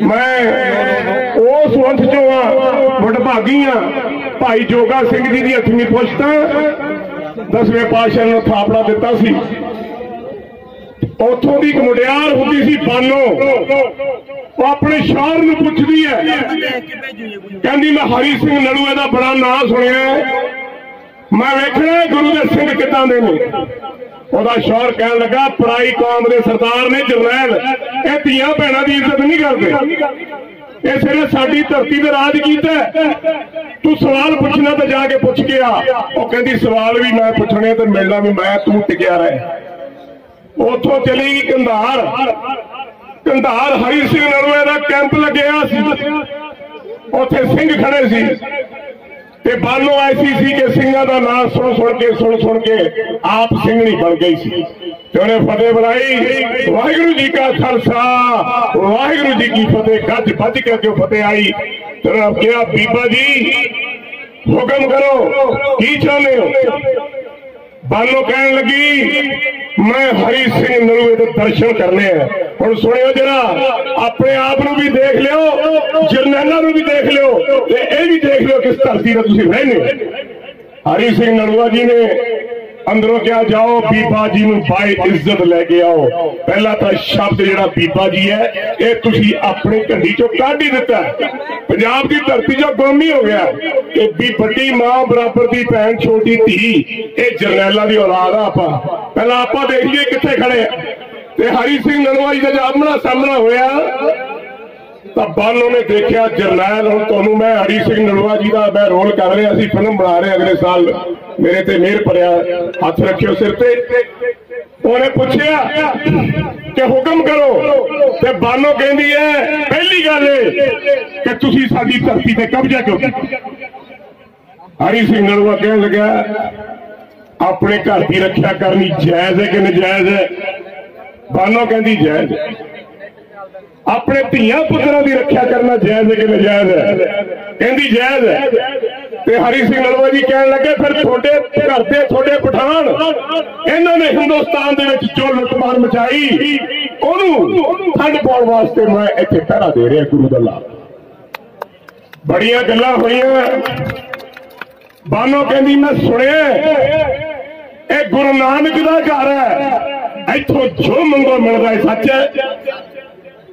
ਮੈਂ ਉਸ ਵੰਸ਼ ਚੋਂ ਆ, ਵਡਭਾਗੀ ਆ, ਭਾਈ ਜੋਗਾ ਸਿੰਘ ਜੀ ਦੀ ਅੱਠਵੀਂ ਪੁਸ਼ਤਾ ਦਸਵੇਂ ਪਾਤਸ਼ਾਹ ਨੂੰ ਥਾਪੜਾ ਦਿੱਤਾ ਸੀ। ਉੱਥੋਂ ਦੀ ਇੱਕ ਮੁੰਡਿਆਰ ਹੁੰਦੀ ਸੀ ਬਾਨੋ। ਉਹ ਆਪਣੇ ਸ਼ਾਹਰ ਨੂੰ ਪੁੱਛਦੀ ਹੈ। ਕਹਿੰਦੀ, ਮੈਂ ਹਰੀ ਸਿੰਘ ਨਲੂਏ ਦਾ ਬੜਾ ਨਾਂ ਸੁਣਿਆ ਮੈਂ ਵੇਖਣਾ ਗੁਰੂ ਦੇ ਸਿੰਘ ਕਿੱਦਾਂ ਦੇ ਨੇ? ਉਹਦਾ ਸ਼ੌਹਰ ਕਹਿਣ ਲੱਗਾ, ਪਰਾਈ ਕੌਮ ਦੇ ਸਰਦਾਰ ਨੇ ਜਰਨੈਲ। ਇਹ ਧੀਆਂ ਭੈਣਾਂ ਦੀ ਇੱਜ਼ਤ ਨਹੀਂ ਕਰਦੇ। ਇਸ ਨੇ ਸਾਡੀ ਧਰਤੀ ਤੇ ਰਾਜ ਕੀਤਾ ਤੂੰ ਸਵਾਲ ਪੁੱਛਣਾ ਤਾਂ ਜਾ ਕੇ ਪੁੱਛ ਕੇ ਆ। ਉਹ ਕਹਿੰਦੀ, ਸਵਾਲ ਵੀ ਮੈਂ ਪੁੱਛਣੇ ਤੇ ਮਿਲਣਾ ਵੀ ਮੈਂ, ਤੂੰ ਟਿਕਿਆ ਰਹਿ। ਉੱਥੋਂ ਚਲੀ ਗਈ ਕੰਧਾਰ। ਕੰਧਾਰ ਹਰੀ ਸਿੰਘ ਨਰਵੇ ਦਾ ਕੈਂਪ ਲੱਗਿਆ ਸੀ। ਉੱਥੇ ਸਿੰਘ ਖੜੇ ਸੀ। ਤੇ ਬਾਨੋ ਐਸੀ ਸੀ ਕਿ ਸਿੰਘਾਂ ਦਾ ਨਾਮ ਸੁਣ ਸੁਣ ਕੇ, ਸੁਣ ਸੁਣ ਕੇ ਆਪ ਸਿੰਘਣੀ ਬਣ ਗਈ ਸੀ। ਤੇ ਉਹਨੇ ਫਤਿਹ ਬੁਲਾਈ, ਵਾਹਿਗੁਰੂ ਜੀ ਕਾ ਖਾਲਸਾ, ਵਾਹਿਗੁਰੂ ਜੀ ਕੀ ਫਤਿਹ। ਗੱਜ ਵੱਜ ਕੇ ਅੱਗੇ ਫਤਿਹ ਆਈ। ਤੇ ਉਹਨੇ ਕਿਹਾ, ਬੀਬਾ ਜੀ, ਹੁਕਮ ਕਰੋ, ਕੀ ਚਾਹੁੰਦੇ ਹੋ? ਬਾਲੋ ਕਹਿਣ ਲੱਗੀ, ਮੈਂ ਹਰੀ ਸਿੰਘ ਨਲੂਏ ਦੇ ਦਰਸ਼ਨ ਕਰਨੇ ਆ। ਹੁਣ ਸੁਣਿਓ ਜਰਾ, ਆਪਣੇ ਆਪ ਨੂੰ ਵੀ ਦੇਖ ਲਿਓ, ਜਰਨੈਲਾਂ ਨੂੰ ਵੀ ਦੇਖ ਲਿਓ, ਤੇ ਇਹ ਵੀ ਦੇਖ ਲਿਓ ਕਿਸ ਧਰਤੀ ਤੇ ਤੁਸੀਂ ਰਹਿੰਦੇ ਹੋ। ਹਰੀ ਸਿੰਘ ਨਲੂਆ ਜੀ ਨੇ ਅੰਦਰੋਂ ਕਿਹਾ, ਜਾਓ, ਬੀਬਾ ਜੀ ਨੂੰ ਬਾਈ ਇੱਜ਼ਤ ਲੈ ਕੇ ਆਓ। ਪਹਿਲਾ ਤਾਂ ਸ਼ਬਦ ਜਿਹੜਾ ਬੀਬਾ ਜੀ ਹੈ, ਇਹ ਤੁਸੀਂ ਆਪਣੀ ਘੰਡੀ ਚੋਂ ਕੱਢ ਹੀ ਦਿੱਤਾ ਪੰਜਾਬ ਦੀ ਧਰਤੀ ਚੋਂ ਗੁੰਮ ਹੀ ਹੋ ਗਿਆ ਇਹ ਵੀ ਵੱਡੀ ਮਾਂ ਬਰਾਬਰ ਦੀ ਭੈਣ, ਛੋਟੀ ਧੀ, ਇਹ ਜਰਨੈਲਾਂ ਦੀ ਔਲਾਦ ਆ ਆਪਾਂ। ਪਹਿਲਾਂ ਆਪਾਂ ਦੇਖ ਲਈਏ ਕਿੱਥੇ ਖੜੇ ਆ। ਤੇ ਹਰੀ ਸਿੰਘ ਨਲੂਆ ਜੀ ਦਾ ਜਦ ਆਮਣਾ ਸਾਹਮਣਾ ਹੋਇਆ, ਤਾਂ ਬਾਨੋ ਨੇ ਦੇਖਿਆ, ਜਰਨੈਲ, ਹੁਣ ਤੁਹਾਨੂੰ ਮੈਂ ਹਰੀ ਸਿੰਘ ਨਲੂਆ ਜੀ ਦਾ ਮੈਂ ਰੋਲ ਕਰ ਰਿਹਾ ਸੀ, ਫਿਲਮ ਬਣਾ ਰਹੇ ਅਗਲੇ ਸਾਲ, ਮੇਰੇ ਤੇ ਮਿਹਰ ਭਰਿਆ, ਹੱਥ ਰੱਖਿਓ ਸਿਰ ਤੇ। ਉਹਨੇ ਪੁੱਛਿਆ ਕਿ ਹੁਕਮ ਕਰੋ, ਤੇ ਬਾਨੋ ਕਹਿੰਦੀ ਹੈ, ਪਹਿਲੀ ਗੱਲ ਇਹ ਕਿ ਤੁਸੀਂ ਸਾਡੀ ਧਰਤੀ ਤੇ ਕਬਜ਼ਾ ਕਿਉਂ ਹਰੀ ਸਿੰਘ ਨਲੂਆ ਕਹਿਣ ਲੱਗਾ ਆਪਣੇ ਘਰ ਦੀ ਰੱਖਿਆ ਕਰਨੀ ਜਾਇਜ਼ ਹੈ ਕਿ ਨਜਾਇਜ਼ ਹੈ? ਬਾਨੋ ਕਹਿੰਦੀ ਜਾਇਜ਼ ਆਪਣੇ ਧੀਆਂ ਪੁੱਤਰਾਂ ਦੀ ਰੱਖਿਆ ਕਰਨਾ ਜਾਇਜ਼ ਹੈ ਕਿ ਨਜਾਇਜ਼ ਹੈ? ਕਹਿੰਦੀ ਜਾਇਜ਼ ਹੈ। ਤੇ ਹਰੀ ਸਿੰਘ ਨਲਵਾ ਜੀ ਕਹਿਣ ਲੱਗੇ, ਫਿਰ ਤੁਹਾਡੇ ਘਰ ਦੇ, ਤੁਹਾਡੇ ਪਠਾਨ, ਇਹਨਾਂ ਨੇ ਹਿੰਦੁਸਤਾਨ ਦੇ ਵਿੱਚ ਜੋ ਲੁੱਟਮਾਰ ਮਚਾਈ, ਉਹਨੂੰ ਠੰਡ ਪਾਉਣ ਵਾਸਤੇ ਮੈਂ ਇੱਥੇ ਪਹਿਰਾ ਦੇ ਰਿਹਾ ਗੁਰੂ ਦਾ ਲਾਭ। ਬੜੀਆਂ ਗੱਲਾਂ ਹੋਈਆਂ। ਬਾਨੋ ਕਹਿੰਦੀ, ਮੈਂ ਸੁਣਿਆ ਇਹ ਗੁਰੂ ਨਾਨਕ ਦਾ ਘਰ ਹੈ। ਇੱਥੋਂ ਜੋ ਮੰਗੋ ਮਿਲਦਾ ਹੈ ਸੱਚ। ਹੈ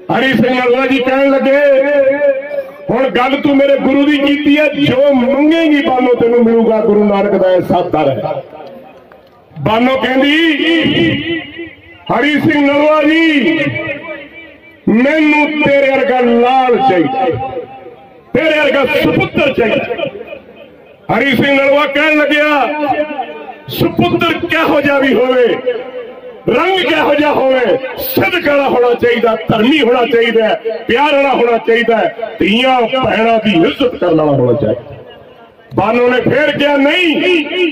ਹਰੀ ਸਿੰਘ ਨਲਵਾ ਜੀ ਕਹਿਣ ਲੱਗੇ, ਹੁਣ ਗੱਲ ਤੂੰ ਮੇਰੇ ਗੁਰੂ ਦੀ ਕੀਤੀ ਹੈ, ਜੋ ਮੰਗੇਗੀ ਬਾਨੋ ਤੈਨੂੰ ਮਿਲੂਗਾ, ਗੁਰੂ ਨਾਨਕ ਦਾ ਇਹ ਹੈ। ਬਾਨੋ ਕਹਿੰਦੀ, ਹਰੀ ਸਿੰਘ ਨਲਵਾ ਜੀ, ਮੈਨੂੰ ਤੇਰੇ ਵਰਗਾ ਲਾਲ ਚਾਹੀਦਾ ਤੇਰੇ ਵਰਗਾ ਸੁਪੁੱਤਰ ਚਾਹੀਦਾ ਹਰੀ ਸਿੰਘ ਨਲਵਾ ਕਹਿਣ ਲੱਗਿਆ, ਸੁਪੁੱਤਰ ਕਿਹੋ ਜਿਹਾ ਵੀ ਹੋਵੇ ਰੰਗ ਕਿਹੋ ਜਿਹਾ ਹੋਵੇ ਸਿੱਧਕ ਵਾਲਾ ਹੋਣਾ ਚਾਹੀਦਾ ਧਰਮੀ ਹੋਣਾ ਚਾਹੀਦਾ ਹੈ, ਪਿਆਰ ਵਾਲਾ ਹੋਣਾ ਚਾਹੀਦਾ ਹੈ, ਧੀਆਂ ਭੈਣਾਂ ਦੀ ਇੱਜ਼ਤ ਕਰਨ ਵਾਲਾ ਹੋਣਾ ਚਾਹੀਦਾ ਬਾਨੋ ਨੇ ਫੇਰ ਕਿਹਾ ਨਹੀਂ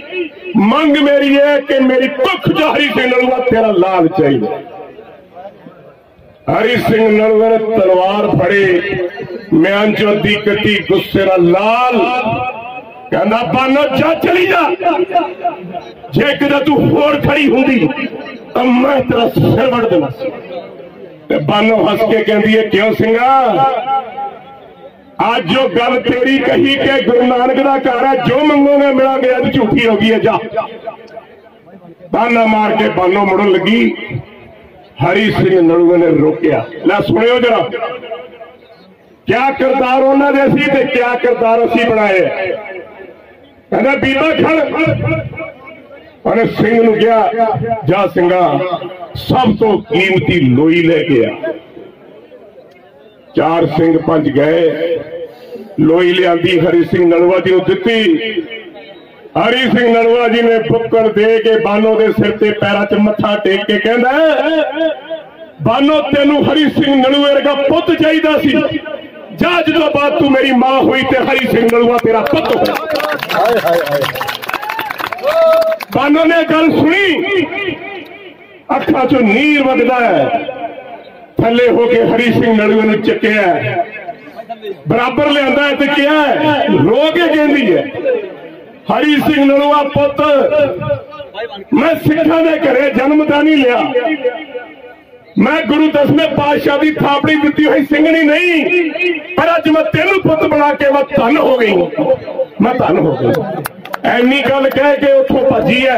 ਮੰਗ ਮੇਰੀ ਹੈ ਕਿ ਮੇਰੀ ਕੁੱਖ ਜਾਹਰੀ ਸਿੰਘ ਨਲੂਆ ਤੇਰਾ ਲਾਲ ਚਾਹੀਦਾ ਹਰੀ ਸਿੰਘ ਨਲੂਆ ਨੇ ਤਲਵਾਰ ਫੜੀ ਮਿਆਨ ਚੋਦੀ ਕੱਟੀ ਗੁੱਸੇ ਨਾਲ ਲਾਲ ਕਹਿੰਦਾ ਬਾਨੋ ਜਾ ਚਲੀ ਜਾ ਜੇ ਕਿਤੇ ਤੂੰ ਹੋਰ ਖੜੀ ਹੁੰਦੀ ਤਾਂ ਮੈਂ ਤੇਰਾ ਸਿਰ ਵੜ ਦੇਣਾ। ਸੀ ਤੇ ਬਾਨੋ ਹੱਸ ਕੇ ਕਹਿੰਦੀ ਹੈ, ਕਿਉਂ ਸਿੰਘਾ? ਅੱਜ ਜੋ ਗੱਲ ਤੇਰੀ ਕਹੀ ਕਿ ਗੁਰੂ ਨਾਨਕ ਦਾ ਘਰ ਹੈ, ਜੋ ਮੰਗੋਗੇ ਮਿਲਾਂਗੇ, ਅੱਜ ਝੂਠੀ ਹੋ ਗਈ ਹੈ, ਜਾ। ਬਾਨਾ ਮਾਰ ਕੇ ਬਾਨੋ ਮੁੜਨ ਲੱਗੀ। ਹਰੀ ਸਿੰਘ ਨਲੂਏ ਨੇ ਰੋਕਿਆ। ਲੈ ਸੁਣਿਓ ਜਰਾ। ਕਿਆ ਕਿਰਦਾਰ ਉਹਨਾਂ ਦੇ ਸੀ ਤੇ ਕਿਆ ਕਿਰਦਾਰ ਅਸੀਂ ਬਣਾਏ? ਕਹਿੰਦਾ, ਬੀਬਾ ਖੜ। ਉਹਨੇ ਸਿੰਘ ਨੂੰ ਕਿਹਾ, ਜਾ ਸਿੰਘਾ, ਸਭ ਤੋਂ ਕੀਮਤੀ ਲੋਈ ਲੈ ਕੇ ਆ। ਚਾਰ ਸਿੰਘ ਪੰਜ ਗਏ। ਲੋਈ ਲਿਆਂਦੀ, ਹਰੀ ਸਿੰਘ ਨਲਵਾ ਜੀ ਨੂੰ ਦਿੱਤੀ। ਹਰੀ ਸਿੰਘ ਨਲਵਾ ਜੀ ਨੇ ਬੁੱਕਰ ਦੇ ਕੇ ਬਾਨੋ ਦੇ ਸਿਰ ਤੇ ਪੈਰਾਂ 'ਚ ਮੱਥਾ ਟੇਕ ਕੇ ਕਹਿੰਦਾ, ਬਾਨੋ, ਤੈਨੂੰ ਹਰੀ ਸਿੰਘ ਨਲੂਏ ਵਰਗਾ ਪੁੱਤ ਚਾਹੀਦਾ ਸੀ। ਜਾ ਜਦੋਂ ਬਾਅਦ ਤੂੰ ਮੇਰੀ ਮਾਂ ਹੋਈ ਤੇ ਹਰੀ ਸਿੰਘ ਨਲੂਆ ਤੇਰਾ ਪੁੱਤ ਹੋਇਆ। ਬਾਨੋ ਨੇ ਗੱਲ ਸੁਣੀ। ਅੱਖਾਂ 'ਚੋਂ ਨੀਰ ਵਗਦਾ ਹੈ। ਥੱਲੇ ਹੋ ਕੇ ਹਰੀ ਸਿੰਘ ਨਲੂਏ ਨੂੰ ਚੱਕਿਆ ਬਰਾਬਰ ਲਿਆਂਦਾ ਤੇ ਕਿਹਾ ਰੋ ਕੇ ਕਹਿੰਦੀ ਹੈ। ਹਰੀ ਸਿੰਘ ਨਲੂਆ ਪੁੱਤ, ਮੈਂ ਸਿੱਖਾਂ ਦੇ ਘਰੇ ਜਨਮ ਤਾਂ ਨਹੀਂ ਲਿਆ। ਮੈਂ ਗੁਰੂ ਦਸਵੇਂ ਪਾਤਸ਼ਾਹ ਦੀ ਥਾਪੜੀ ਦਿੱਤੀ ਹੋਈ ਸਿੰਘਣੀ ਨਹੀਂ, ਪਰ ਅੱਜ ਮੈਂ ਤੈਨੂੰ ਪੁੱਤ ਬਣਾ ਕੇ ਮੈਂ ਧਨ ਹੋ ਗਈ। ਮੈਂ ਧਨ ਹੋ ਗਈ। ਐਨੀ ਗੱਲ ਕਹਿ ਕੇ ਉੱਥੋਂ ਭੱਜੀ ਐ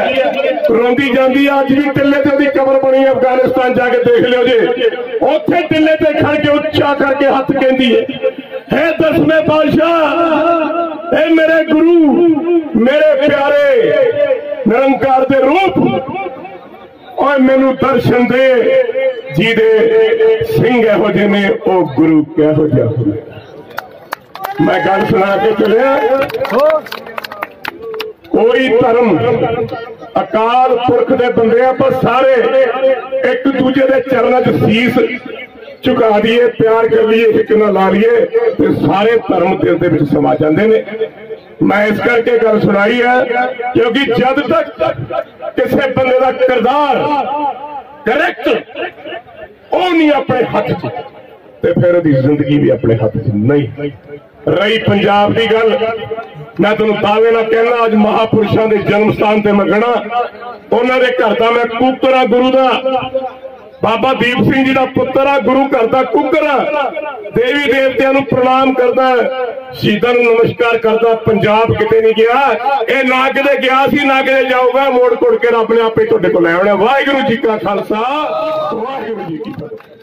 ਰੋਂਦੀ ਜਾਂਦੀ ਆ ਅੱਜ ਵੀ ਟਿੱਲੇ ਤੇ ਉਹਦੀ ਕਬਰ ਬਣੀ ਹੈ ਅਫਗਾਨਿਸਤਾਨ ਜਾ ਕੇ ਦੇਖ ਲਿਓ ਜੇ ਉੱਥੇ ਟਿੱਲੇ ਤੇ ਖੜ ਕੇ ਉੱਚਾ ਕਰਕੇ ਹੱਥ ਕਹਿੰਦੀ ਏ ਹੈ ਦਸਵੇਂ ਪਾਤਸ਼ਾਹ ਇਹ ਮੇਰੇ ਗੁਰੂ ਮੇਰੇ ਪਿਆਰੇ ਨਿਰੰਕਾਰ ਦੇ ਰੂਪ ਓਏ ਮੈਨੂੰ ਦਰਸ਼ਨ ਦੇ ਜਿਹਦੇ ਸਿੰਘ ਇਹੋ ਜਿਹੇ ਨੇ ਉਹ ਗੁਰੂ ਕਿਹੋ ਜਿਹਾ ਹੋਵੇ ਮੈਂ ਗੱਲ ਸੁਣਾ ਕੇ ਚਲਿਆ ਕੋਈ ਧਰਮ ਅਕਾਲ ਪੁਰਖ ਦੇ ਬੰਦੇ ਆਪਾਂ ਸਾਰੇ ਇੱਕ ਦੂਜੇ ਦੇ ਚਰਨਾਂ 'ਚ ਸੀਸ ਝੁਕਾ ਦਈਏ, ਪਿਆਰ ਕਰ ਲਈਏ ਇੱਕ ਨਾਲ ਲਾ ਲਈਏ ਤੇ ਸਾਰੇ ਧਰਮ ਦਿਲ ਦੇ ਵਿੱਚ ਸਮਾ ਜਾਂਦੇ ਨੇ। ਮੈਂ ਇਸ ਕਰਕੇ ਗੱਲ ਸੁਣਾਈ ਹੈ, ਕਿਉਂਕਿ ਜਦ ਤੱਕ ਕਿਸੇ ਬੰਦੇ ਦਾ ਕਿਰਦਾਰ ਕਰੈਕਟ ਉਹ ਨਹੀਂ ਆਪਣੇ ਹੱਥ 'ਚ, ਤੇ ਫਿਰ ਉਹਦੀ ਜ਼ਿੰਦਗੀ ਵੀ ਆਪਣੇ ਹੱਥ 'ਚ ਨਹੀਂ। ਰਹੀ ਪੰਜਾਬ ਦੀ ਗੱਲ ਮੈਂ ਤੁਹਾਨੂੰ ਦਾਅਵੇ ਨਾਲ ਕਹਿਣਾ, ਅੱਜ ਮਹਾਪੁਰਸ਼ਾਂ ਦੇ ਜਨਮ ਸਥਾਨ ਤੇ ਮੈਂ ਗਣਾ ਉਹਨਾਂ ਦੇ ਘਰ ਦਾ ਮੈਂ ਕੁੱਕਰ ਆ ਗੁਰੂ ਦਾ। ਬਾਬਾ ਦੀਪ ਸਿੰਘ ਜੀ ਦਾ ਪੁੱਤਰ ਆ, ਗੁਰੂ ਘਰ ਦਾ ਕੁੱਕਰ। ਆ ਦੇਵੀ ਦੇਵਤਿਆਂ ਨੂੰ ਪ੍ਰਣਾਮ ਕਰਦਾ ਸ਼ਹੀਦਾਂ ਨੂੰ ਨਮਸਕਾਰ ਕਰਦਾ ਪੰਜਾਬ ਕਿਤੇ ਨਹੀਂ ਗਿਆ। ਇਹ ਨਾ ਕਿਤੇ ਗਿਆ ਸੀ ਨਾ ਕਿਤੇ ਜਾਊਗਾ। ਮੋੜ ਕੋੜ ਕੇ ਰੱਬ ਨੇ ਆਪੇ ਤੁਹਾਡੇ ਕੋਲ ਲੈ ਆਉਣਾ। ਵਾਹਿਗੁਰੂ ਜੀ ਕਾ ਖਾਲਸਾ। ਵਾਹਿਗੁਰੂ ਜੀ ਕੀ ਫਤਿਹ।